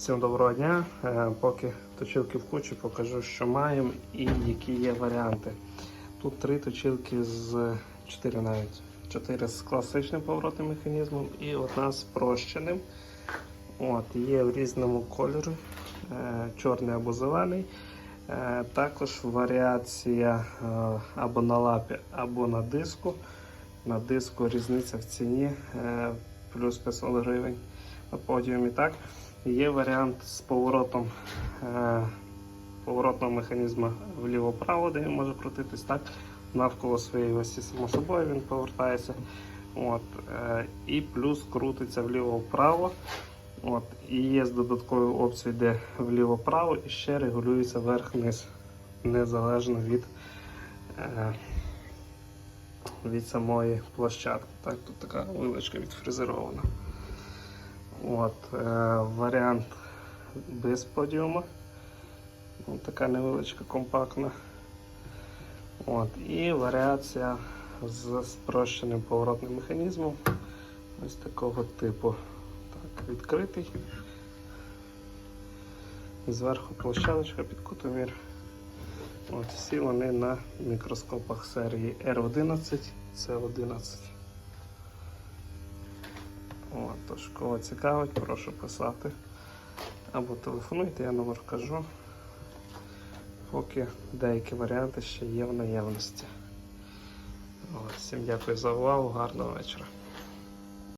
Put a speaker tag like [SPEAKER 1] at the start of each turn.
[SPEAKER 1] Всім доброго дня. Е, Поки точилки в кучі, покажу, що маємо і які є варіанти. Тут три точилки з чотири навіть. Чотири з класичним поворотним механізмом і одна з прощеним. От, є в різному кольорі, е, чорний або зелений. Е, Також варіація або на лапі, або на диску. На диску різниця в ціні плюс 500 гривень на подіумі. Так. Є варіант з поворотом е, поворотного механізму вліво-право, де він може крутитись так. Навколо своєї осі, само собою він повертається. От, е, і плюс крутиться вліво-вправо. От, і є з додатковою опцією, де вліво-право і ще регулюється верх-низ, незалежно від, е, від самої площадки. Так, тут така вилочка відфрезерована. От, е, варіант без подіуму. Ось така невеличка компактна. От, і варіація з спрощеним поворотним механізмом. Ось такого типу. Так, відкритий. Зверху площадочка під кутомір. От, всі вони на мікроскопах серії R11, C11. Тож, кого цікавить, прошу писати. Або телефонуйте, я номер вкажу. Поки деякі варіанти ще є в наявності. Всім дякую за увагу, гарного вечора.